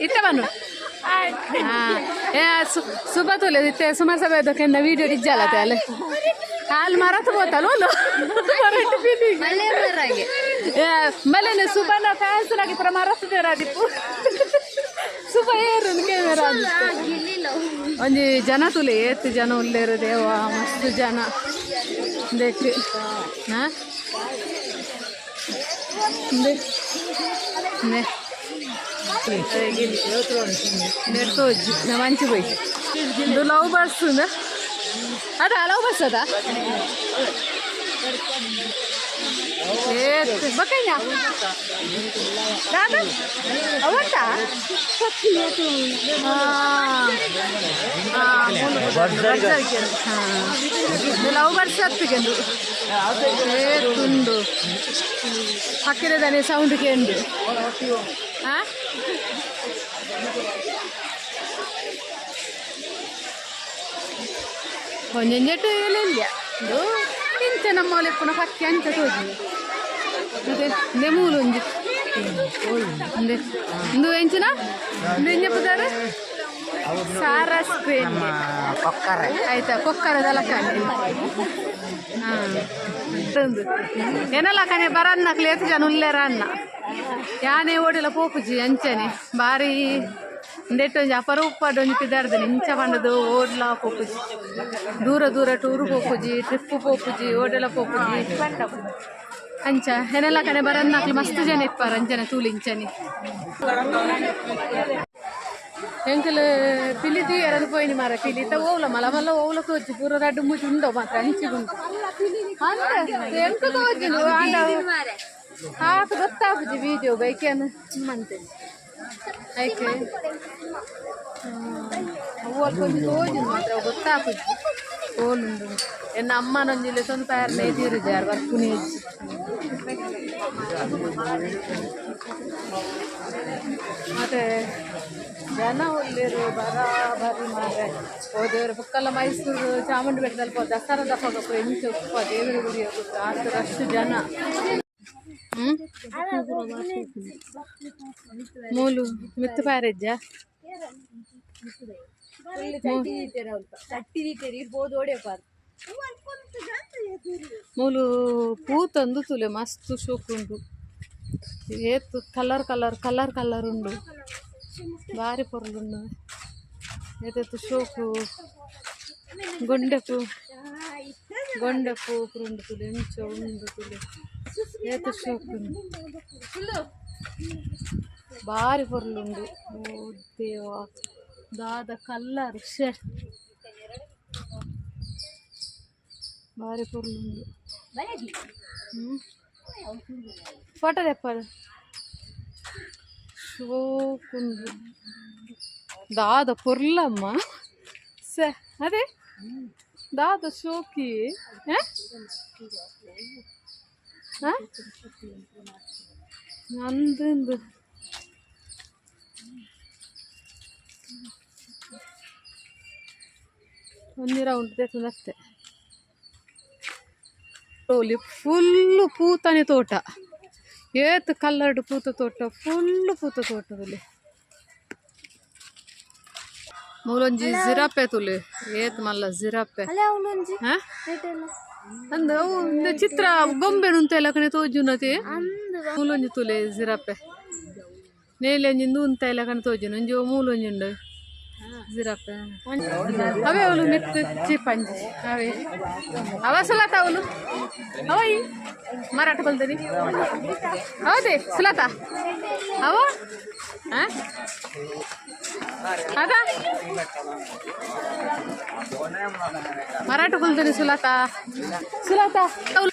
ಇತ್ತೆ ಬನ್ನು. ಸುಬ ತೋಲೆ ಇತ್ತೆ ಸುಮಾರು ಸಭೆ ಕೆಂಡ ವಿಡಿಯೋ ನಿಜ್ಜಲ್ಲ ಅಲ್ಲಿ. ಅಲ್ಲಿ ಮರತ್ ಬೋತಲ್ಲ ಒಂದು ಮಲೆನೆ ಸುಬ್ಬನ ಫ್ಯಾನ್ಸ್ ನಾಗಿ ಪುರ ಮರತ್ ಬೇರಾದಿಪ್ಪು ಸುಬ ಏರು ಕ್ಯಾಮೆರಾ ಒಂಜಿ ಜನ ತುಲೆ ಜನ ಉಲ್ಲೇರು ದೇವ ಮಸ್ತ್ ಜನ. ದೇಖ್ರಿ ಹಾ? Bertoji, nama anci boy. Do lau basu na? Ada lau basu ada? Eh, bakanya. Dada? Awan ta? Sakti ya tu. Ah, ah, basu lagi. Ha, do lau basu sakti kan? ಇಲ್ಲ ಇದು ಇಂಚ ನಮ್ಮ ಲೆಪ್ಪನ ಪಕ್ಕಿ ಅಂಚ ತೋಜಿ ಅದೇ ಇಂದೆ ಮೂಲು ಒಂಜಿ ಇಂದೆ ಇಂದು ಎಂಚಿನ ಇಂದು ಎಂಜ ಪುದಾರ ಸಾರ ಸ್ಕ್ರೀನ್ ಆಯ್ತಾ ಕೊಕ್ಕರದಲ್ಲ ಕಾಣಿ ಹಾಂ ತಂದು ಏನಲ್ಲ ಕಣೆ, ಬರನ್ನ ಕ್ಲೇತು ಜನ ಉಲ್ಲೇರ ಅನ್ನ. ಯಾನೇ ಓಡಿಲ್ಲ ಪೋಪುಜಿ, ಅಂಚನೆ ಬಾರಿ ಇಂದೆಟ್ಟೊಂಜಿ ಅಪರೂಪಡ್ ಒಂಜಿ ಪಿದಾರ್ದನೆ ಇಂಚ ಪಂಡದು ಓಡ್ಲ ಪೋಪುಜಿ. ದೂರ ದೂರ ಟೂರು ಪೋಪುಜಿ, ಟ್ರಿಪ್ ಪೋಪುಜಿ, ಓಡೆಲ ಪೋಪುಜಿ. ಅಂಚ, ಏನೆಲ್ಲ ಕಡೆ ಬರನ್ನ ಮಸ್ತ್ ಜನ ಇಪ್ಪಾರ ಅಂಚನೆ ತೂಲಿ ಇಂಚನೆ ಎಂಕಲ್ ಪಿಲಿ ತೀಯರದು ಪೋಯಿನಿ ಮಾರ ಪಿಲಿ ಇತ್ತ ಓವ್ಲ ಮಲ ಮಲ್ಲ ಓವ್ಲ ತೋಜಿ ಪೂರ ದಡ್ಡು ಮುಚ್ಚಿ ಉಂಡೋ ಮಾತ್ರ ಅಂಚಿಗುಂಡು ಎಂತ ತೋಜಿನು ಹಾಕು ಗೊತ್ತಾಪುಜಿ ವಿಡಿಯೋ ಬೈಕೇನು ಮಂತೆ ಐಕೆ ಅವ್ವಲ್ ಕೊಂಚ ತೋಜಿನು ಮಾತ್ರ ಅವು ಗೊತ್ತಾಪುಜಿ ತೋಲುಂಡು ಎನ್ನ ಅಮ್ಮನೊಂಜಿಲೆ ಸ್ವಂತ ಯಾರನ್ನ ಎದಿರುಜಿ ಯಾರು ಬರ್ಪುನಿ ಮತ್ತೆ ಜನ ಒಳ್ಳೆರು ಬರಾಬರಿ ಮಾರೆ ಹೋದವರು ಪಕ್ಕಲ್ಲ ಮೈಸೂರು ಚಾಮುಂಡಿ ಬೆಟ್ಟದಲ್ಲಿ ಪೋ ದಸರಾ ದಪ್ಪ ಎಂಚ ಉಪ್ಪ ದೇವರ ಗುಡಿ ಹೋಗುತ್ತೆ ಆ ಥರ ಅಷ್ಟು ಜನ ಹ್ಮ್ ಮೂಲು ಮಿತ್ತು ಪಾರೆಜ್ಜ ಮೂಲು ಪೂತಂದು ತುಲೆ ಮಸ್ತ್ ಶೋಕ್ ಉಂಡು ಏತು ಕಲರ್ ಕಲರ್ ಕಲರ್ ಕಲರ್ ಉಂಡು ಭಾರಿ ಪೊರ್ಲುಂಡು ಏತತ್ತು ಶೋಕು ಗೊಂಡೆಪು ಗೊಂಡೆಪು ಉಂಡು ತುಲೆ ಎಂಚ ಉಂಡು ತುಲೆ ಏತು ಶೋಕು ಉಂಡು ಭಾರಿ ಪೊರ್ಲುಂಡು ಓ ದೇವ ದಾದ ಕಲ್ಲರ್ ಶೇ ಭಾರಿ ಪೊರ್ಲುಂಡು ಹ್ಮ್ ಫೋಟೋ ತೆಪ್ಪದು ಶೋಕುಂಡು ದಾದ ಪೊರ್ಲಮ್ಮ ಸೆ ಅದೇ ದಾದ ಶೋಕಿ ಹ? ಹ? ನಂದು ಒಂದು ರೌಂಡ್ ತೆತ್ತದಷ್ಟೆ ಟೋಲಿ ಫುಲ್ಲು ಪೂತನೆ ತೋಟ. ಏತ್ ಕಲ್ಲರ್ಡ್ ಪೂತ ತೋಟ ಫುಲ್ಲು ಪೂತ ತೋಟದಲ್ಲಿ. ಮೂಲೊಂಜಿ ಜಿರಾಪೆ ತುಲೆ. ಏತ್ ಮಲ್ಲ ಜಿರಾಪೆ ಹ? ಅಂದ ಅವು ಚಿತ್ರ ಗೊಂಬೆ ಉಂತೆಲ್ಲ ಕಣೆ ತೋಜುನತಿ ಮೂಲೊಂಜಿ ತುಲೆ ಜಿರಾಪೆ ನೇಲೊಂಜಿ ಉಂತ ಎಲ್ಲ ಕಣೆ ತೋಜುನ ಒಂಜಿ ಮೂಲೊಂಜಿ ಉಂಡು. జిరాఫ్ అవే వాళ్ళు మెత్తు చెప్పండి అవే అవా సులాత వాళ్ళు అవయి మరాఠ बोलतरी हो ते सुलाता अहो आता मराठी बोलतो सुलाता. सुलाता? हो,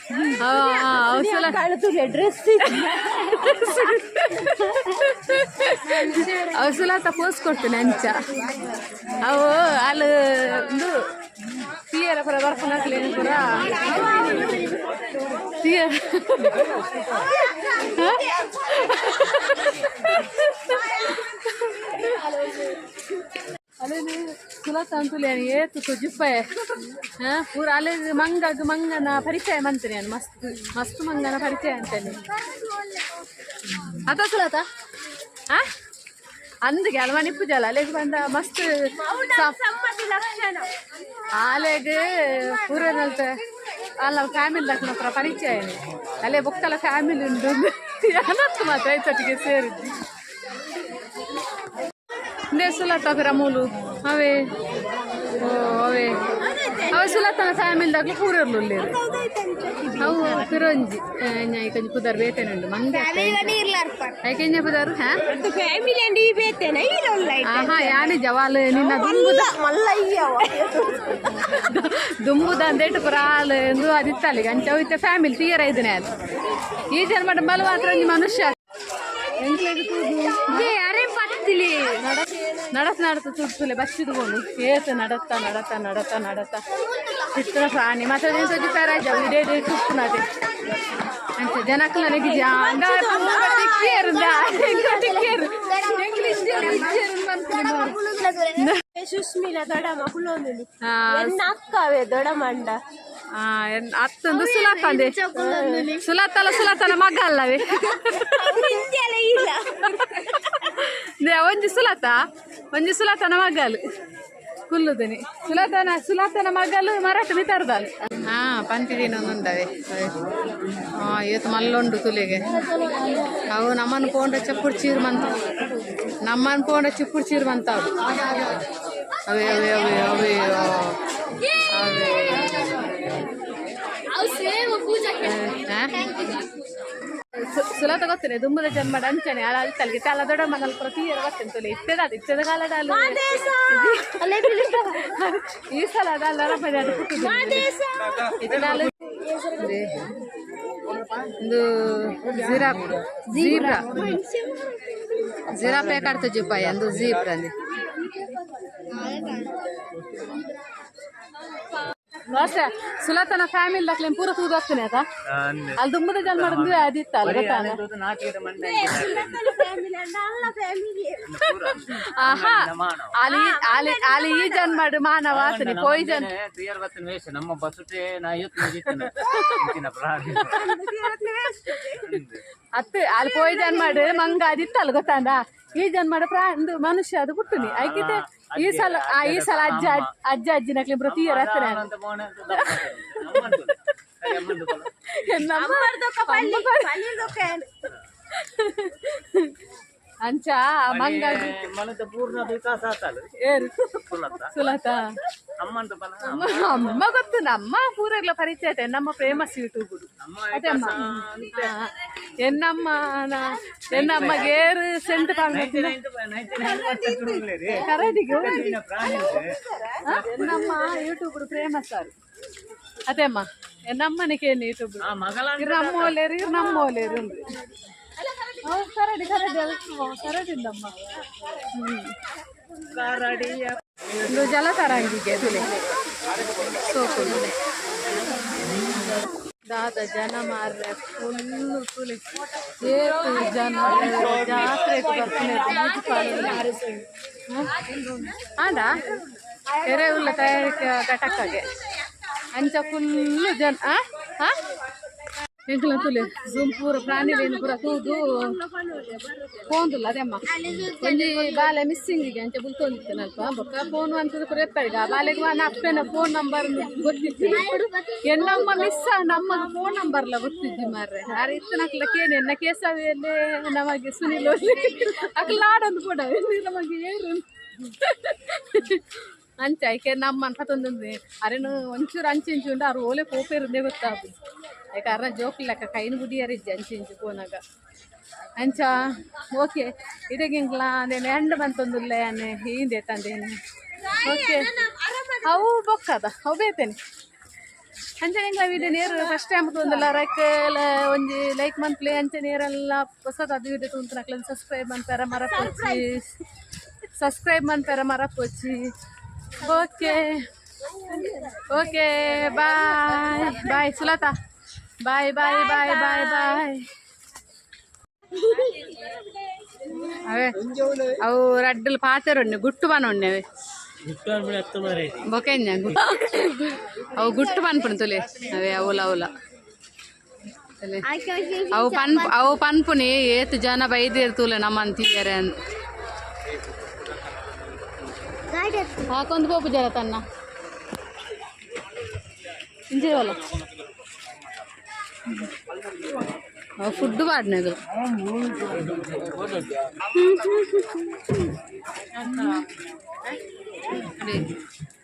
तुझे हो, ड्रेस सुलाता पोस्ट करतो त्यांच्या अहो आलं तियर पुरा बर्फ लागले पुरा. तियर ತುಲಸಾಂತುಲಿಯನ್ನು ಏತು ತುಜುಪ್ಪೆ ಹಾಂ, ಪೂರ ಅಲ್ಲಿ ಮಂಗದು ಮಂಗನ ಪರಿಚಯ ಮಂತ್ರಿ ನಾನು, ಮಸ್ತ್ ಮಸ್ತ್ ಮಂಗನ ಪರಿಚಯ ಅಂತೇಳಿ. ಅದ ಸುಲತ ಹಾ ಅಂದಿಗೆ ಅಲ್ವ ನಿಪ್ಪುಜಲ್ಲ ಅಲ್ಲಿಗೆ ಬಂದ ಮಸ್ತ್ ಆಲೆಗೆ ಪೂರನಲ್ತ ಅಲ್ಲ ಫ್ಯಾಮಿಲಿ ಲಗ್ನ ಹತ್ರ ಪರಿಚಯ ಅಲ್ಲೇ ಬೊಕ್ಕಲ ಫ್ಯಾಮಿಲಿ ಉಂಟು ಅನತ್ತು ಮಾತ್ರ ಐತೊಟ್ಟಿಗೆ ಸೇರಿದ್ದು. దే సులత రమూలు అవే ఓ అవೇ ಅವ ಸುಲತನ ಫ್ಯಾಮಿಲಿದಾಗ ಕೂರರ್ಲು ಇಲ್ಲೇರು ಅವು ಪಿರಂಜಿ ಐಕಂಜಿ ಪುದಾರ್ ಬೇತೇನುಂಡು ಮಂಗೆ ಐಕಂಜ ಪುದಾರ್ ಫ್ಯಾಮಿಲಿ ಅಂಡ್ ಈ ಬೇತೇನ ಆಹಾ ಯಾನೆ ಜವಾಲು ನಿನ್ನ ದುಂಬುದ ದುಂಬುದ ಅಂದೇಟು ಪುರಾಲು ಎಂದು ಅದಿತ್ತಲ್ಲಿಗೆ ಅಂಚ ಇತ್ತೆ ಫ್ಯಾಮಿಲಿ ತೀಯರ ಇದನ್ನೇ ಅದು ಈ ಜನ್ಮಡ ಮಲ್ ಮಾತ್ರ ಮನುಷ್ಯ ಎಂಕ್ಲೇದು ಕೂದು ನಡತ ನಡತ ತುರ್ತುಲೆ ಬಸ್ಸಿದು ಕೊಂಡು ಏತ ನಡತ್ತ ನಡತ ನಡತ ನಡತ. ಚಿತ್ರ ಪ್ರಾಣಿ ಮತ್ತೆ ಸಜ್ಜಿ ಪೆರಾಜ ಇಡೇ ಇಡೇ ತುಪ್ಪುನದೆ ಅಂತ ಜನಕ್ಕೆ ನನಗೆ ಜಾಂಗ ಟಿಕ್ಕೇರು ಟಿಕ್ಕೇರು ಇಂಗ್ಲಿಷ್ ಸುಸ್ಮಿನ ದೊಡಮ ಕುಲೋಂದುಲಿ ಎನ್ನ ಅಕ್ಕವೇ ದೊಡಮಂಡ? ಅತ್ತೊಂದು ಸುಲತ ಅಂದೆ ಸುಲತಲ ಸುಲತನ ಮಗ ಅಲ್ಲವೇ? ಇಲ್ಲ. ದೇ ಒಂಜಿ ಸುಲತ ಒಂಜಿ ಸುಲತನ ಮಗಲು ಕುಲ್ಲುದನಿ. ಸುಲತನ ಸುಲತನ ಮಗಲು ಮರಾಠ ಮಿತರ್ದಲ್ ಹಾ ಪಂತಿದಿನ ಒಂದುಂಡವೆ ಹಾ ಇವತ್ತು ಮಲ್ಲೊಂಡು ತುಲೆಗೆ. ಅವು ನಮ್ಮನ್ನು ಪೋಂಡ ಚಪ್ಪುಡ್ ಚೀರ್ ಮಂತ ನಮ್ಮನ್ನು ಪೋಂಡ ಚಿಪ್ಪುಡ್ ಚೀರ್ ಮಂತ ಅವು ಅವೇ ಅವೇ ಅವೇ ಅವೇ. ಅವೇ ಹಾ? ಸು- ಸುಲತ ಗೊತ್ತೇನೆ ದುಮ್ಮದ ಜನ್ಮಡ ಅಂಚನೆ ಅಲ್ಲ ಅಲ್ತಲ್ಗೆ ತಲ ದೊಡ್ಡ ಮಗಲ್ ಪ್ರತಿ ಇಯರ್ ಗೊತ್ತೇನೆ ತುಲೆ ಇತ್ತದ ಅದು ಇತ್ತದ ಕಾಲದ ಅಲ್ಲ ಈ ಸಲ ಅದಲ್ಲ ರಬ್ಬದ ಅದು ಪುಟ್ಟದು ಇದು ನಾಲ್- ಇದೆ. ಒಂದು ಜಿರಾಫ್ ಜೀಬ್ರಾ ಜಿರಾಫೆ ಕಾಡ್ತು ಜಿಪ್ಪಾಯಿ ಒಂದು ಜೀಬ್ರಾ ನೋಡ್ಸ ಸುಲತನ ಫ್ಯಾಮಿಲಿ ದಾಖಲೆ ಪೂರ ತೂದು ಹೋಗ್ತಾನೆ ಅದ ಅಲ್ಲಿ ಜನ ಜನ್ಮ ಮಾಡಿದ್ವಿ ಅದಿತ್ತ ಅಲ್ಲ ಗೊತ್ತಾನ ಫ್ಯಾಮಿಲಿ ಅಂಡ ಅಲ್ಲ ಫ್ಯಾಮಿಲಿ ಆಹಾ ಅಲ್ಲಿ ಅಲ್ಲಿ ಅಲ್ಲಿ ಈ ಜನ್ಮ ಮಾನವ ಆತನಿ ಪೋಯ್ ಜನ್ ನಮ್ಮ ಬಸುಟೆ ನಾ ಪ್ರಾಣಿ ಅತ್ತೆ ಅಲ್ಲಿ ಪೋಯ್ ಜನ್ಮ ಮಂಗ ಅದಿತ್ತ ಅಲ್ಲ ಗೊತ್ತಾಂದ? ಈ ಜನ್ಮ ಪ್ರಾ ಒಂದು ಮನುಷ್ಯ ಅದು ಹುಟ್ಟುನಿ. ಐಕಿತೆ ಈ ಸಲ ಆ, ಈ ಸಲ ಅಜ್ಜ ಅಜ್ಜ ಅಜ್ಜಿನ ಕ್ಲಿ ಪ್ರತಿ ಬಲ. ಅಂಚ ಮಂಗ ಪೂರ್ಣ ವಿಕಾಸ ಸುಲತ. ಅಮ್ಮ ಗೊತ್ತು ನಮ್ಮ ಪೂರಗ್ಲ ಪರಿಚಯ ಐತೆ ನಮ್ಮ ಫೇಮಸ್ ಯೂಟ್ಯೂಬ್ ನಮ್ಮ ಅದೇ ಅಮ್ಮ ಆ, ಎನ್ನಮ್ಮ ನಾ- ಎನ್ನಮ್ಮ ಗೇರು ಸೆಂಟ್ ಕಾಣ್ಬೇಕು ಕರಡಿಗೆ ಪ್ರಾಣಿ ಇದೆ. ಎನ್ನಮ್ಮ ಯೂಟ್ಯೂಬ್ ಫೇಮಸ್ ಆರು ಅದೇ ಅಮ್ಮ ಎನ್ನಮ್ಮನಿಗೆ ಯೂಟ್ಯೂಬ್ ಆ ಮಗಳ ಇವ್ರು ನಮ್ಮ ಒಲೆರು ಇವ್ರು ನಮ್ಮ ಒಲೆರು ಉಂಡು ಹೌದು, ಕರಡಿ ಕರಡಿ ಅದು ಕರಡಿಂದಮ್ಮ ಹ್ಮ್ ಕರಡಿಯ ಇದು ಜಲತರಂಗಿಗೆ ದುಲೆ ಸೋಪು ದಾದ ಜನ ಮಾರ್ರೆ ಫುಲ್ಲು ತುಲೆ ಏತು ಜನ ಜಾತ್ರೆ ಆಂಡ? ಉಲ್ಲ ತಯಾರಿಕೆ ಘಟಕಗೆ ಅಂಚ ಫುಲ್ಲು ಜನ, ಆ? ಹಾ ಎಂಕಲ ತುಲೆ ಜೂಮ್ ಪೂರ ಪ್ರಾಣಿಲೇನು ಪೂರ ತೂದು. ಪೋಂದುಲ್ಲ ಅದಮ್ಮ ಒಂಜಿ ಬಾಲೆ ಮಿಸ್ಸಿಂಗಿಗೆ ಅಂಚೆ ಬುಲ್ತೊಂದಿತ್ತೇನಲ್ಪ ಬೊಕ್ಕ ಫೋನ್ ಅಂತದ್ದು ಪೂರ ಎಪ್ಪಡಿಗ ಬಾಲೆಗೆ ವಾನ ಅಪ್ಪನ ಫೋನ್ ನಂಬರ್ ಗೊತ್ತಿತ್ತು. ಎನ್ನಮ್ಮ ಮಿಸ್ ನಮ್ಮ ಫೋನ್ ನಂಬರ್ಲ ಗೊತ್ತಿದ್ದಿ ಮಾರ್ರೆ. ಯಾರು ಇತ್ತು ನಕ್ಲ ಕೇನೆ ಎನ್ನ ಕೇಸವಿಯಲ್ಲೇ ನಮಗೆ ಸುನಿಲ್ ಅಕ್ಲ ಆಡೊಂದು ಕೂಡ. ನಮಗೆ ಏರು? ಅಂಚ ಐಕೆ ನಮ್ಮ ಅನ್ಕತ್ತೊಂದು ಅರೆನು ಒಂಚೂರು ಅಂಚಿಂಚು ಉಂಡು. ಅವ್ರು ಓಲೆ ಪೋಪೇರುಂದೇ ಗೊತ್ತಾಗು ಜೋಕ್ ಜೋಕ್ಲಕ್ಕ ಕೈನ ಗುಡಿಯಾರಿಜ್ಜೆ ಅಂಚಿಂಚು ಫೋನಾಗ ಅಂಚ ಓಕೆ ಇಡಗಿಂಗ್ಲ ಅಂದೇನೆ ಹಂಡು ಬಂತೊಂದುಲ್ಲೆ ಅನೆ ಹಿಂದೆ ತಂದೇನೆ ಓಕೆ ಅವು ಬೊಕ್ಕದ ಅವು ಬೇತೇನೆ ಅಂಚನೆಂಗ್ಲ ವಿಡಿಯೋ ನೇರು ಫಸ್ಟ್ ಟೈಮ್ ತೊಂದಲ್ಲ ರೈಕ್ ಒಂಜಿ ಲೈಕ್ ಮಂತ್ಲಿ ಅಂಚೆ ನೇರೆಲ್ಲ ಹೊಸದಾದ ವಿಡಿಯೋ ತುಂತನಕ್ಲ ಸಬ್ಸ್ಕ್ರೈಬ್ ಅಂತಾರ ಮರಪೊಚ್ಚಿ ಸಬ್ಸ್ಕ್ರೈಬ್ ಅಂತಾರ ಮರಪೊಚ್ಚಿ okay okay bye bye Sulata. Bye bye bye bye bye అవే అవు రడ్డులు పాతరుండి గుట్టు పని ఉండేవి బొకేంజ అవు గుట్టు పని పడుతులే అవే అవుల అవుల. అవు పన్ అవు పన్పుని ఏతు జన బయదేరుతులే నమ్మని తీయరే అని. కొంత పోపు జరతన్నా ఇంజే వాళ్ళు ತನ್ನ ಇಂಜಿರವಲ್ಲ ಫುಡ್ ಪಾಡ್ನದು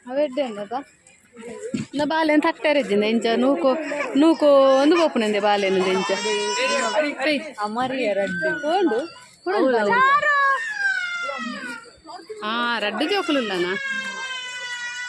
ಅವೆಡ್ಡೆ ಉಂಡಪ್ಪ ಇಂದ ಬಾಲೆನ್ ತಟ್ಟರಿದ್ದಿಂದ ಇಂಚ ನೂಕು ನೂಕು ಒಂದು ಪೋಪುನಂದೆ ಬಾಲೆನು ಇಂಚ ಅಮರಿ ಎರಡು ಓಂಡು ಹಾ ರಡ್ಡು ಜೋಕುಲುಲ್ಲನಾ